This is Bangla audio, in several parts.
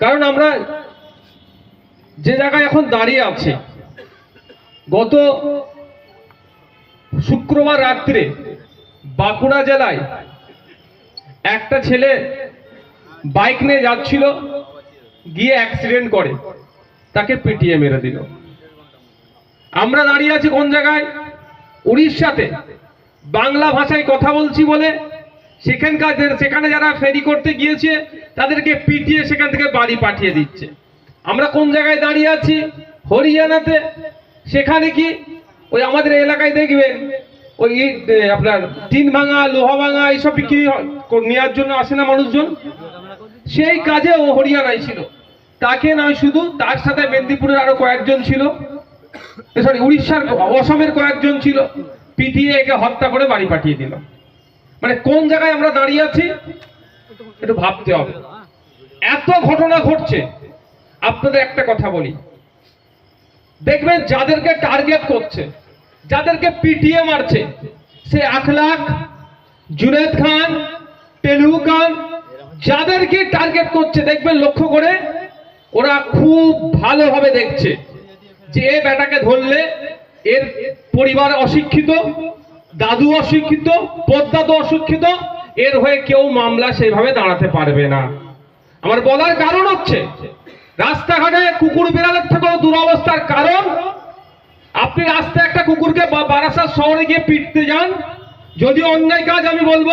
কারণ আমরা যে জায়গায় এখন দাঁড়িয়ে আছি, গত শুক্রবার রাত্রে বাঁকুড়া জেলায় একটা ছেলে বাইক নিয়ে যাচ্ছিল, গিয়ে অ্যাক্সিডেন্ট করে, তাকে পিটিয়ে মেরে দিল। আমরা দাঁড়িয়ে আছি কোন জায়গায়? উড়িষ্যাতে। বাংলা ভাষায় কথা বলছি বলে সেখানকার সেখানে যারা ফেরি করতে গিয়েছে তাদেরকে পিটিয়ে সেখান থেকে বাড়ি পাঠিয়ে দিচ্ছে। আমরা কোন জায়গায় দাঁড়িয়ে আছি? হরিয়ানাতে। সেখানে কি? ওই আমাদের এলাকায় দেখবেন, ওই আপনার টিন ভাঙা, লোহা ভাঙা, এইসব বিক্রি কর- নেওয়ার জন্য আসে না মানুষজন? সেই কাজে ও হরিয়ানায় ছিল। তাকে নয় শুধু, তার সাথে মেদিনীপুরের আরও কয়েকজন ছিল। সরি উড়িষ্যার অসমের কয়েকজন ছিল। পিটিয়ে একে হত্যা করে বাড়ি পাঠিয়ে দিল। মানে কোন জায়গায় আমরা দাঁড়িয়ে আছি? একটু ভাবতে হবে। এত ঘটনা ঘটছে। আপনাদের একটা কথা বলি। দেখবেন যাদেরকে টার্গেট করছে, যাদেরকে পিটিয়ে মারছে, সে আখলাখ জুনেদ খান তেলু খান, যাদেরকে টার্গেট করছে, দেখবেন লক্ষ্য করে ওরা খুব ভালোভাবে দেখছে যে এ বেটাকে ধরলে এর পরিবার অশিক্ষিত, দাদু অশিক্ষিত পদ্মাদু অশিক্ষিত এর হয়ে কেউ মামলা সেভাবে দাঁড়াতে পারবে না। আমার বলার কারণ হচ্ছে, রাস্তাঘাটে কুকুর বিড়ালের থেকেও দুরবস্থার কারণ, আপনি রাস্তায় একটা কুকুরকে বারাসাত শহরে গিয়ে পিটতে যান, যদি অন্যায় কাজ আমি বলব,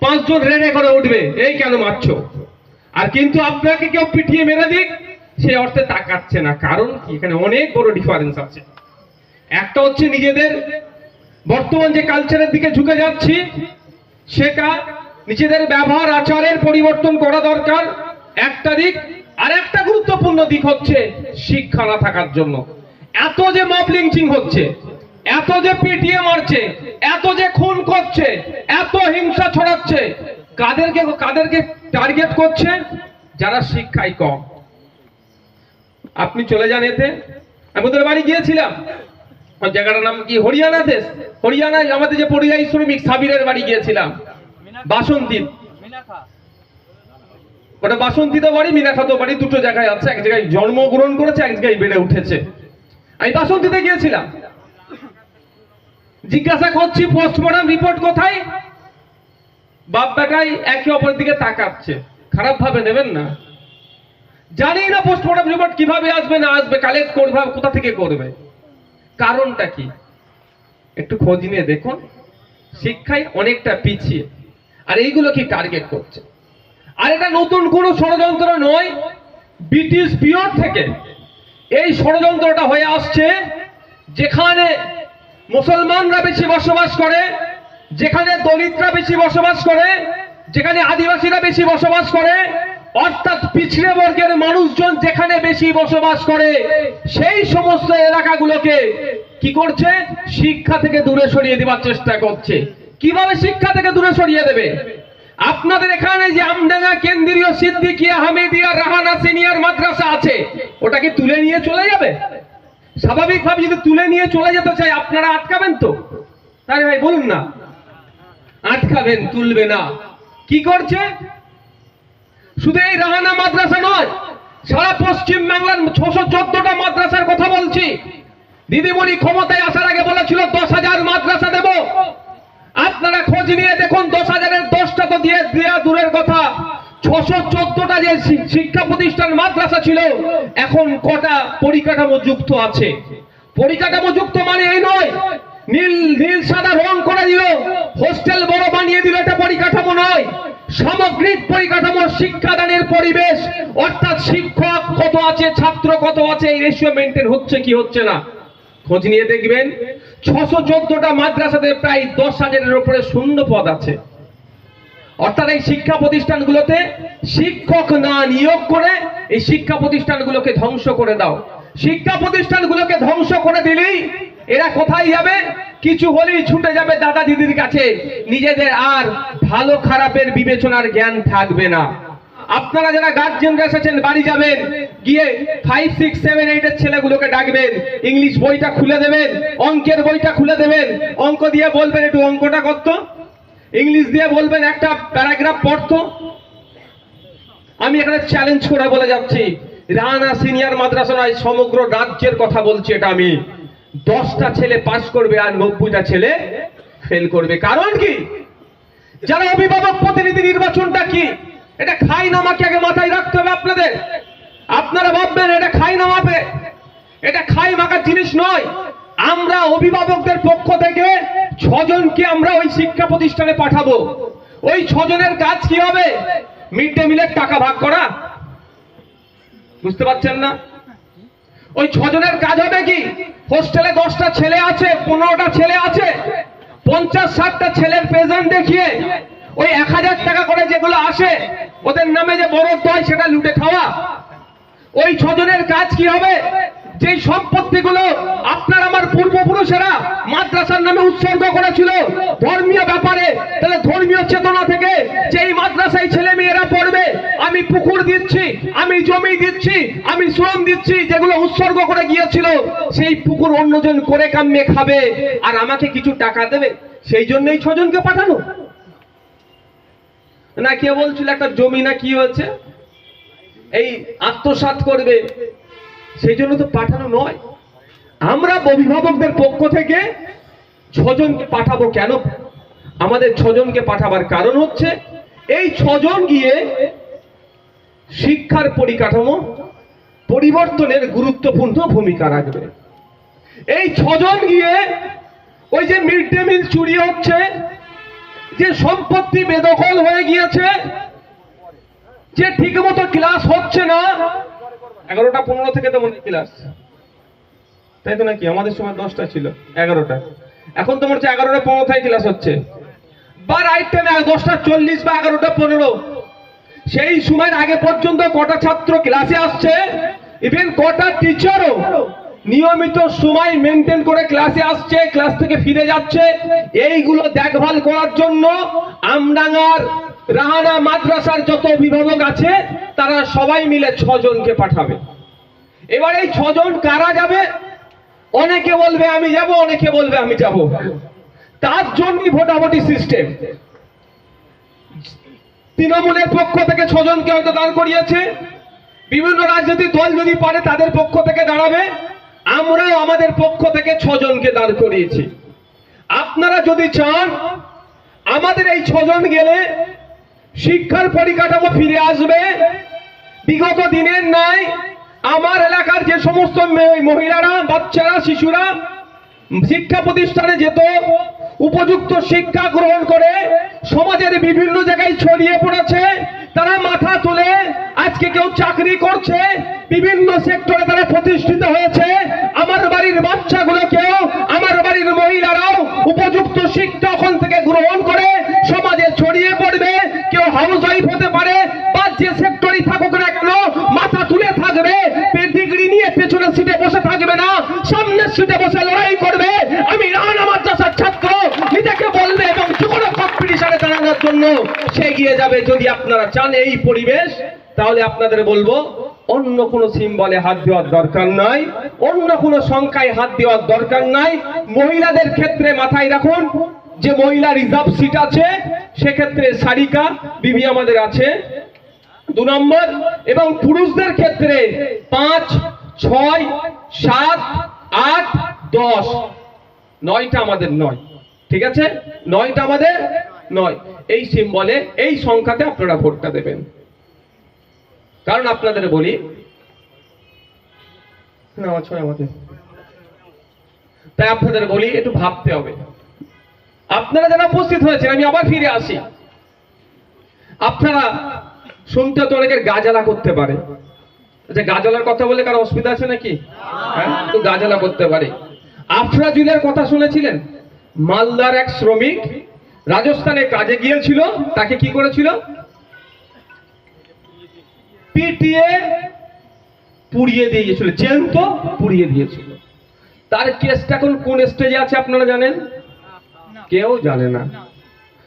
পাঁচজন রেড়ে করে উঠবে, এই কেন মারছো? আর কিন্তু আপনাকে কেউ পিটিয়ে মেরে দিক, সে অর্থে তাকাচ্ছে না। কারণ কি? এখানে অনেক বড় ডিফারেন্স আছে। একটা হচ্ছে নিজেদের, বর্তমান যে কালচারের দিকে ঝুঁকে যাচ্ছি, সেটা নিজেদের ব্যবহার আচারের পরিবর্তন করা দরকার। একটা দিক, আর একটা গুরুত্বপূর্ণ দিক হচ্ছে শিক্ষা না থাকার জন্য। এত যে মব লিঞ্চিং হচ্ছে, এত যে পিটিএ মারছে, এত যে খুন করছে, এত হিংসা ছড়াচ্ছে, কাদেরকে কাদেরকে টার্গেট করছে? যারা শিক্ষায় কম। আপনি চলে যান এতে। আমি ওদের বাড়ি গিয়েছিলাম। জায়গাটার নাম কি? হরিয়ানা দেশ। হরিয়ানায় আমাদের যে পরিযায়ী শ্রমিক সাবিরের বাড়ি গিয়েছিলাম। বাসন্তী। ওটা বাসন্তীতে বাড়ি মিনাখাতো বাড়ি, দুটো জায়গায় আছে। এক জায়গায় জন্মগ্রহণ করেছে, এক জায়গায় বেড়ে উঠেছে। আমি বাসন্তীতে গিয়েছিলাম। জিজ্ঞাসা করছি, পোস্টমর্টম রিপোর্ট কোথায়? বাপ বেটাই একে অপরের দিকে তাকাচ্ছে। খারাপ ভাবে নেবেন না। জানি না পোস্টমর্টম রিপোর্ট কীভাবে আসবে, না আসবে, কালেক্ট করবে, কোথা থেকে করবে। কারণটা কি? একটু খোঁজ নিয়ে দেখুন। শিক্ষায় অনেকটা পিছিয়ে। আর এইগুলো কি টার্গেট করছে। আর এটা নতুন কোনো ষড়যন্ত্র নয়, ব্রিটিশ পিরিয়ড থেকে এই ষড়যন্ত্রটা হয়ে আসছে যেখানে মুসলমানরা বেশি বসবাস করে, যেখানে দলিতরা বেশি বসবাস করে, যেখানে আদিবাসীরা বেশি বসবাস করে, অর্থাৎ পিছড়ে বর্গের মানুষজন যেখানে বেশি বসবাস করে, সেই সমস্ত এলাকাগুলোকে কি করছে? শিক্ষা থেকে দূরে সরিয়ে দেওয়ার চেষ্টা করছে। কীভাবে শিক্ষা থেকে দূরে সরিয়ে দেবে? আপনাদের এখানে যে আমডাঙ্গা কেন্দ্রীয় সিদ্দিকিয়া হামিদিয়া রাহানা সিনিয়র মাদ্রাসা আছে, ওটা কি তুলে নিয়ে চলে যাবে? স্বাভাবিকভাবে যদি তুলে নিয়ে চলে যেতে চাই আপনারা আটকাবেন তো? তাই ভাই, বলুন না। আটকাবেন, তুলবে না। কি করছে? শুধু এই রাহানা মাদ্রাসা নয়, সারা পশ্চিম বাংলার ছশো চোদ্দটা মাদ্রাসার কথা বলছি। দিদিমণি ক্ষমতায় আসার আগে বলেছিল, দশ হাজার মাদ্রাসা দেব। আপনারা খোঁজ নিয়ে দেখুন, দশ হাজারের দশটা তো দিয়ে দেওয়া দূরের কথা। ছশো চোদ্দটা যে শিক্ষা প্রতিষ্ঠান মাদ্রাসা ছিল, এখন কটা পরিকাঠামো যুক্ত আছে। পরিকাঠামো যুক্ত মানে এই নয়, নীল নীল, সাদা রং করে দিল, হোস্টেল বড় বানিয়ে দিল, এটা পরিকাঠামো নয়। সামগ্রিক পরিকাঠামো, শিক্ষাদানের পরিবেশ, অর্থাৎ শিক্ষক কত আছে, ছাত্র কত আছে, এই রেশিও মেনটেন হচ্ছে কি হচ্ছে না। খোঁজ নিয়ে দেখবেন। ছশো চোদ্দটা মাদ্রাসাতে প্রায় দশ হাজারের উপরে শূন্য পদ আছে। অর্থাৎ এই শিক্ষা প্রতিষ্ঠানগুলোতে শিক্ষক না নিয়োগ করে এই শিক্ষা প্রতিষ্ঠানগুলোকে ধ্বংস করে দাও। শিক্ষা প্রতিষ্ঠানগুলোকে ধ্বংস করে দিলেই এরা কোথায় যাবে? কিছু হলেই ছুটে যাবে দাদা দিদির কাছে। নিজেদের আর ভালো খারাপের বিবেচনার জ্ঞান থাকবে না। আপনারা যারা গার্জেনরা এসেছেন, বাড়ি যাবেন, গিয়ে ফাইভ সিক্স সেভেন এইটের ছেলেগুলোকে ডাকবেন ইংলিশ বইটা খুলে দেবেন, অঙ্কের বইটা খুলে দেবেন, অঙ্ক দিয়ে বলবেন, একটু অঙ্কটা করত। ইংলিশ দিয়ে বলবেন, একটা প্যারাগ্রাফ পড়তো। আমি এখানে চ্যালেঞ্জ করে বলে যাচ্ছি, রানা সিনিয়র মাদ্রাসা নয়, সমগ্র রাজ্যের কথা বলছি এটা আমি। দশটা ছেলে পাস করবে আর নব্বইটা ছেলে ফেল করবে। কারণ কি? যারা অভিভাবক প্রতিনিধি নির্বাচনটা কি? এটা খাই নামাকে আগে মাথায় রাখতে হবে আপনাদের। আপনারা ভাববেন, এটা খাই নামাবে এটা খাই মাখার জিনিস নয়। আমরা অভিভাবকদের পক্ষ থেকে ছজনকে আমরা ওই শিক্ষা প্রতিষ্ঠানে পাঠাবো। ওই ছজনের কাজ কি হবে? মিড ডে মিলের টাকা ভাগ করা। বুঝতে পারছেন না? ওই ছজনের কাজ হবে কি? হোস্টেলে দশটা ছেলে আছে, পনেরোটা ছেলে আছে। পঞ্চাশ ষাটটা ছেলের প্রেজেন্ট দেখিয়ে ওই এক হাজার টাকা করে যেগুলো আসে, ওদের নামে যে বরফ হয় সেটা লুটে খাওয়া। ওই ছজনের কাজ কি হবে? যেই সম্পত্তিগুলো আপনার আমার পূর্বপুরুষেরা মাদ্রাসার নামে উৎসর্গ করেছিল ধর্মীয় ব্যাপারে, তাহলে ধর্মীয় চেতনা থেকে যে এই মাদ্রাসায় ছেলে মেয়েরা পড়বে, আমি পুকুর দিচ্ছি, আমি জমি দিচ্ছি, আমি শ্রম দিচ্ছি, যেগুলো উৎসর্গ করে গিয়েছিল, সেই পুকুর অন্যজন করে কামিয়ে খাবে, আর আমাকে কিছু টাকা দেবে। সেই জন্যই ছজনকে পাঠানো। না কে বলছিল একটা জমি না কি হয়েছে? এই আত্মসাৎ করবে। সেই জন্য তো পাঠানো নয়। আমরা অভিভাবকদের পক্ষ থেকে ছজনকে পাঠাবো কেন? আমাদের ছজনকে পাঠাবার কারণ হচ্ছে, এই ছজন গিয়ে শিক্ষার পরিকাঠামো, পরিবর্তনের গুরুত্বপূর্ণ ভূমিকা রাখবে। এই ছজন গিয়ে ওই যে মিড ডে মিল চুরি হচ্ছে যে সম্পত্তি বেদখল হয়ে গিয়েছে, যে ঠিক মতো ক্লাস হচ্ছে না, এগারোটা পনেরো থেকে তো মনে ক্লাস। তাই তো নাকি? আমাদের সময় দশটা ছিল, এগারোটা। এখন তো মনে হচ্ছে এগারোটা পনেরো থেকে ক্লাস হচ্ছে। বা রাইট টাইমে দশটা চল্লিশ বা এগারোটা পনেরো। সেই সময়ের আগে পর্যন্ত কটা ছাত্র ক্লাসে আসছে ইভেন কটা টিচারও নিয়মিত সময় মেনটেন করে ক্লাসে আসছে ক্লাস থেকে ফিরে যাচ্ছে। এইগুলো দেখভাল করার জন্য আমডাঙ্গার রাহানা মাদ্রাসার যত অভিভাবক আছে, তারা সবাই মিলে ছজনকে পাঠাবে। এবার এই ছজন কারা যাবে? অনেকে বলবে, আমি যাব। অনেকে বলবে, আমি যাব। তার জন্যই ভোটাভুটি সিস্টেম তৃণমূলের পক্ষ থেকে ছজনকে হয়তো দাঁড় করিয়েছে। বিভিন্ন রাজনৈতিক দল যদি পারে, তাদের পক্ষ থেকে দাঁড়াবে। আমরাও আমাদের পক্ষ থেকে ছজনকে দাঁড় করিয়েছি। আপনারা যদি চান, আমাদের এই ছজন গেলে শিক্ষার পরিকাঠামো ফিরে আসবে। বিগত দিনের নাই আমার এলাকার যে সমস্ত মহিলারা, বাচ্চারা, শিশুরা শিক্ষা প্রতিষ্ঠানে যেত উপযুক্ত শিক্ষা গ্রহণ করে সমাজের বিভিন্ন জায়গায় ছড়িয়ে পড়েছে। তারা মাথা তুলে আজকে কেউ চাকরি করছে, বিভিন্ন সেক্টরে তারা প্রতিষ্ঠিত হয়েছে। আমার বাড়ির বাচ্চাগুলোকেও, আমার বাড়ির মহিলারাও উপযুক্ত শিক্ষা ওখান থেকে গ্রহণ করে সমাজে ছড়িয়ে পড়বে। কেউ হাউস ওয়াইফ হতে পারে বা যে সেক্টরই থাকুক না কেন মাথা তুলে থাকবে ডিগ্রি নিয়ে পেছনের সিটে বসে থাকবে না সামনের সিটে বসে লড়াই করবে আমি রানা মাদ্রাসার ছাত্র নিজেকে বলবে এবং যে কোনো কম্পিটিশনে দাঁড়ানোর জন্য সে এগিয়ে যাবে যদি আপনারা চান এই পরিবেশ, তাহলে আপনাদের বলব, অন্য কোনো সিম্বলে হাত দেওয়ার দরকার নাই, অন্য কোনো সংখ্যায় হাত দেওয়ার দরকার নাই। মহিলাদের ক্ষেত্রে মাথায় রাখুন, যে মহিলা রিজার্ভ সিট আছে, সেক্ষেত্রে সারিকা বিবি আমাদের আছে। দু নম্বর, এবং পুরুষদের ক্ষেত্রে পাঁচ, ছয়, সাত, আট, দশ। নয়টা আমাদের নয়, ঠিক আছে? নয়টা আমাদের নয়। এই সিম্বলে এই সংখ্যাতে আপনারা ভোটটা দেবেন। কারণ আপনাদের বলি তাই আপনাদের বলি একটু ভাবতে হবে। আপনারা যারা উপস্থিত হয়েছেন আমি আবার ফিরে আসি। আপনারা শুনতে তো অনেকের গাজালা করতে পারে। আচ্ছা গাজালার কথা বলে কারও অসুবিধা আছে নাকি? হ্যাঁ তো গাজালা করতে পারে। আফরাজুলের কথা শুনেছিলেন? মালদার এক শ্রমিক রাজস্থানে কাজে গিয়েছিল, তাকে কি করেছিল? পিটিয়ে পুড়িয়ে দিয়েছিল জ্যান্ত পুড়িয়ে দিয়েছিল। তার কেসটা এখন কোন স্টেজে আছে আপনারা জানেন? কেউ জানে না।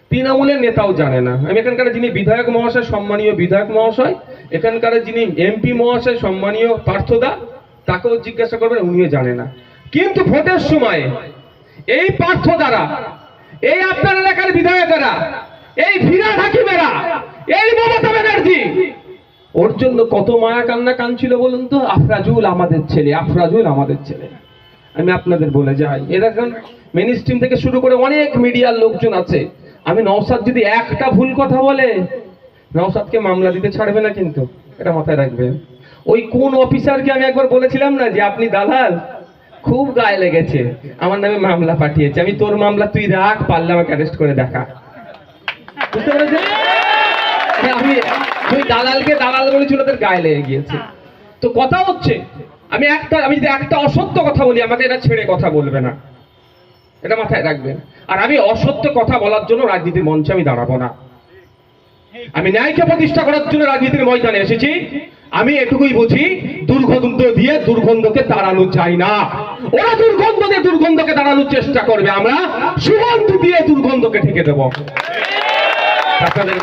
তৃণমূলের নেতাও জানে না। আমি এখানকার যিনি বিধায়ক মহাশয়, সম্মানীয় বিধায়ক মহাশয়, এখানকার যিনি এমপি মহাশয়, সম্মানীয় পার্থদা, তাকেও জিজ্ঞাসা করবেন, উনিও জানে না। কিন্তু ভোটের সময় এই পার্থ দ্বারা এই আপনার এলাকার বিধায়কেরা, এই ফিরাদ হাকিমেরা, এই মমতা ব্যানার্জি। ওর জন্য কত মায়া কান্না কাঁদছিল বলুন তো? আফরাজুল আমাদের ছেলে, আফরাজুল আমাদের ছেলে। আমি আপনাদের বলে যাই। এরকম মেন স্ট্রিম থেকে শুরু করে অনেক মিডিয়ার লোকজন আছে। আমি নওসাদ যদি একটা ভুল কথা বলে নওসাদকে মামলা দিতে ছাড়বে না কিন্তু। এটা মাথায় রাখবেন। ওই কোন অফিসারকে আমি একবার বলেছিলাম না যে আপনি দালাল? খুব গায়ে লেগেছে। আমার নামে মামলা পাঠিয়েছে। আমি তোর মামলা তুই রাখ পারলে আমাকে অ্যারেস্ট করে দেখা। বুঝতে পেরেছেন? হ্যাঁ, আমি ওই দালালকে দালাল বলেছিল ওদের গায়ে লেগে গিয়েছে। তো কথা হচ্ছে আমি একটা আমি যদি একটা অসত্য কথা বলি আমাকে এটা ছেড়ে কথা বলবে না। এটা মাথায় রাখবেন। আর আমি অসত্য কথা বলার জন্য রাজনীতির মঞ্চে আমি দাঁড়াবো না। আমি ন্যায়কে প্রতিষ্ঠা করার জন্য রাজনীতির ময়দানে এসেছি। আমি এটুকুই বুঝি, দুর্গন্ধ দিয়ে দুর্গন্ধকে তাড়ানো যায় না। ওরা দুর্গন্ধ দিয়ে দুর্গন্ধকে তাড়ানোর চেষ্টা করবে, আমরা সুগন্ধ দিয়ে দুর্গন্ধকে ঠেকে দেবো। আপনাদের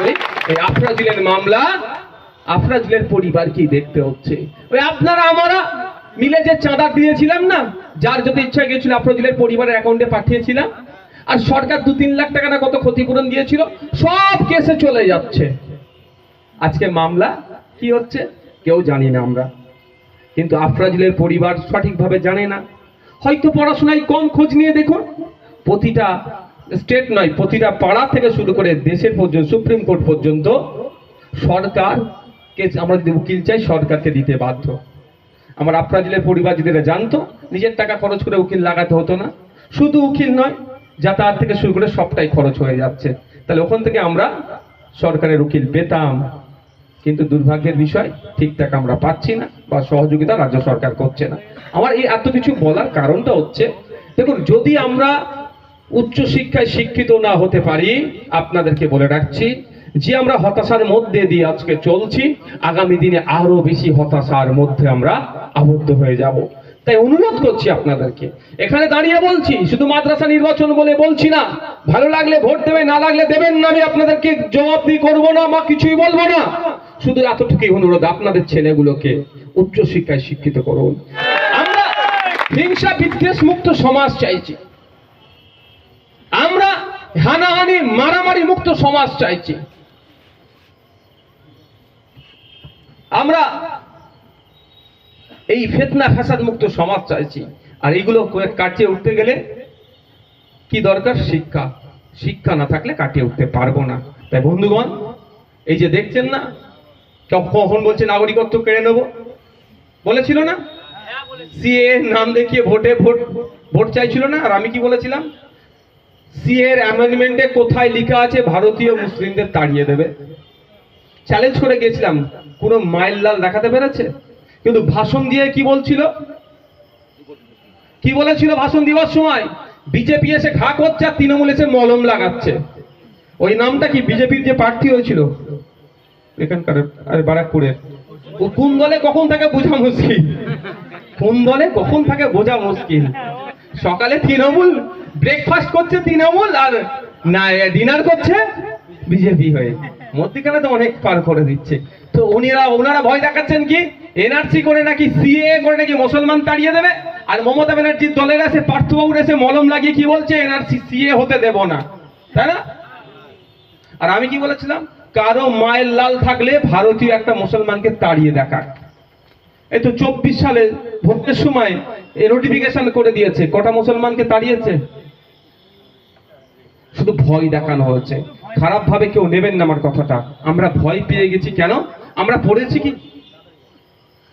এই আফরাজুলের মামলা, আফরাজুলের পরিবারকেই দেখতে হচ্ছে? ওই আপনারা, আমরা মিলে যে চাঁদা দিয়েছিলাম না, যার যদি ইচ্ছা গিয়েছিল আফরাজুলের পরিবারের অ্যাকাউন্টে পাঠিয়েছিলাম। আর সরকার দু তিন লাখ টাকা না কত ক্ষতিপূরণ দিয়েছিল, সব কেসে চলে যাচ্ছে। আজকে মামলা কি হচ্ছে? কেউ জানি না আমরা। কিন্তু আফরাজুলের পরিবার সঠিকভাবে জানে না। হয়তো পড়াশোনায় কম খোঁজ নিয়ে দেখুন, প্রতিটা স্টেট নয়, প্রতিটা পাড়া থেকে শুরু করে দেশের পর্যন্ত, সুপ্রিম কোর্ট পর্যন্ত সরকারকে আমরা যদি উকিল চাই, সরকারকে দিতে বাধ্য। আমার আফরাজুলের পরিবার যদি জানতো, নিজের টাকা খরচ করে উকিল লাগাতে হতো না। শুধু উকিল নয়, যাতায়াত থেকে শুরু করে সবটাই খরচ হয়ে যাচ্ছে। তাহলে ওখান থেকে আমরা সরকারের উকিল পেতাম। কিন্তু দুর্ভাগ্যের বিষয়, ঠিকঠাক আমরা পাচ্ছি না বা সহযোগিতা রাজ্য সরকার করছে না। আমার এই এত কিছু বলার কারণটা হচ্ছে, দেখুন, যদি আমরা উচ্চ শিক্ষায় শিক্ষিত না হতে পারি, আপনাদেরকে বলে রাখছি, যে আমরা হতাশার মধ্যে দিয়ে আজকে চলছি, আগামী দিনে আরও বেশি হতাশার মধ্যে আমরা আবদ্ধ হয়ে যাব। তাই অনুরোধ করছি আপনাদেরকে, এখানে দাঁড়িয়ে বলছি, শুধু মাদ্রাসা নির্বাচন বলে বলছি না, ভালো লাগলে ভোট দেবে না লাগলে দেবেন না, আমি আপনাদেরকে জবাবদি করব না, বা কিছুই বলব না। শুধু এতটুকুই অনুরোধ, আপনাদের ছেলেগুলোকে উচ্চ শিক্ষায় শিক্ষিত করুন। আমরা হিংসা, বিদ্বেষ মুক্ত সমাজ চাইছি। আমরা হানাহানি, মারামারি মুক্ত সমাজ চাইছি। আমরা এই ফেতনা ফাসাদ মুক্ত সমাজ চাইছি। আর এইগুলো কাটিয়ে উঠতে গেলে কি দরকার? শিক্ষা। শিক্ষা না থাকলে কাটিয়ে উঠতে পারব না। তাই বন্ধুগণ, এই যে দেখছেন না কখন বলছে নাগরিকত্ব কেড়ে নেব? বলেছিল না? সিএ নাম দেখিয়ে ভোটে ভোট ভোট চাইছিল না? আর আমি কি বলেছিলাম? সিএ এর অ্যামেন্ডমেন্টে কোথায় লেখা আছে, ভারতীয় মুসলিমদের তাড়িয়ে দেবে। চ্যালেঞ্জ করে গেছিলাম। কোনো মাইল লাল দেখাতে পেরেছে? কিন্তু ভাষণ দিয়ে কি বলছিল? কি বলেছিল ভাষণ দেওয়ার সময়? বিজেপি এসে ঘা করছে আর তৃণমূল এসে মলম লাগাচ্ছে। ওই নামটা কি বিজেপির যে প্রার্থী হয়েছিল? এখানকার, আরে বারাকপুরের। ও কোন দলে কখন থাকে বোঝা মুশকিল। কোন দলে কখন থাকে বোঝা মুশকিল। সকালে তৃণমূল ব্রেকফাস্ট করছে তৃণমূল আর না ডিনার করছে বিজেপি হয়ে। মধ্যিখানে তো অনেক পার করে দিচ্ছে। তো উনিরা ওনারা ভয় দেখাচ্ছেন কি? এনআরসি করে নাকি সিএ করে নাকি মুসলমান তাড়িয়ে দেবে? আর মমতা ব্যানার্জির দলের এসে পার্থবাবুর এসে মলম লাগিয়ে কি বলছে? এনআরসি সিএ হতে দেব না। তাই না? আর আমি কি বলেছিলাম? কারও মায়ের লাল থাকলে ভারতীয় একটা মুসলমানকে তাড়িয়ে দেখার এই তো চব্বিশ সালে ভোটের সময় নোটিফিকেশন করে দিয়েছে, কটা মুসলমানকে তাড়িয়েছে? শুধু ভয় দেখানো হয়েছে। খারাপ ভাবে কেউ নেবেন না আমার কথাটা। আমরা ভয় পেয়ে গেছি কেন? আমরা পড়েছি কি?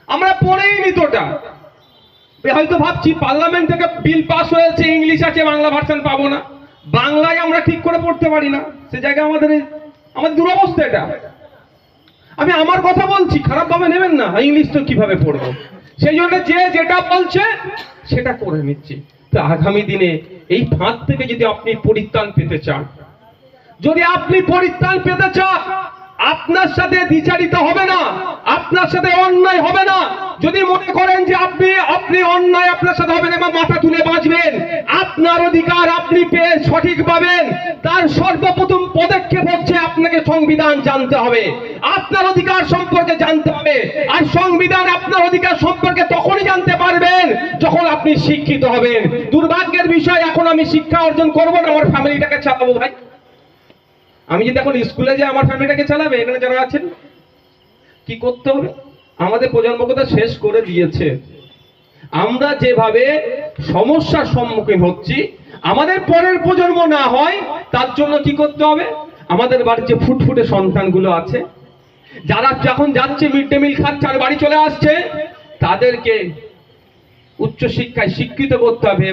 আমরা পড়েই নি তোটা। হয়তো ভাবছি পার্লামেন্ট থেকে বিল পাস হয়েছে, ইংলিশ আছে, বাংলা ভার্সন পাবো না। বাংলায় আমরা ঠিক করে পড়তে পারি না। সে জায়গায় আমাদের আমাদের দুরবস্থা এটা। আমি আমার কথা বলছি খারাপ ভাবে নেবেন না। ইংলিশ তো কীভাবে পড়ব? সেই জন্য যে যেটা বলছে, সেটা করে নিচ্ছি। তো আগামী দিনে এই ফাঁদ থেকে যদি আপনি পরিত্রাণ পেতে চান, যদি আপনি পরিত্রাণ পেতে চান আপনার সাথে দ্বিচারিত হবে না। আপনার সাথে অন্যায় হবে না। যদি মনে করেন যে আপনি আপনি অন্যায় আপনার সাথে হবে না বা মাথা তুলে বাঁচবেন, আপনার অধিকার আপনি পেয়ে সঠিক পাবেন। তার সর্বপ্রথম পদক্ষেপ হচ্ছে আপনাকে সংবিধান জানতে হবে। আপনার অধিকার সম্পর্কে জানতে হবে। আর সংবিধান আপনার অধিকার সম্পর্কে তখনই জানতে পারবেন যখন আপনি শিক্ষিত হবেন। দুর্ভাগ্যের বিষয়, এখন আমি শিক্ষা অর্জন করব না, আমার ফ্যামিলিটাকে চালাবো ভাই। আমি যদি এখন স্কুলে যাই, আমার ফ্যামিলিটাকে চালাবে? এখানে যারা আছেন, কি করতে হবে? আমাদের প্রজন্মকে তো শেষ করে দিয়েছে। আমরা যেভাবে সমস্যার সম্মুখীন হচ্ছি, আমাদের পরের প্রজন্ম না হয়, তার জন্য কি করতে হবে? আমাদের বাড়ির যে ফুটফুটে সন্তানগুলো আছে, যারা যখন যাচ্ছে, মিড ডে মিল খাচ্ছে আর বাড়ি চলে আসছে, তাদেরকে উচ্চশিক্ষায় শিক্ষিত করতে হবে।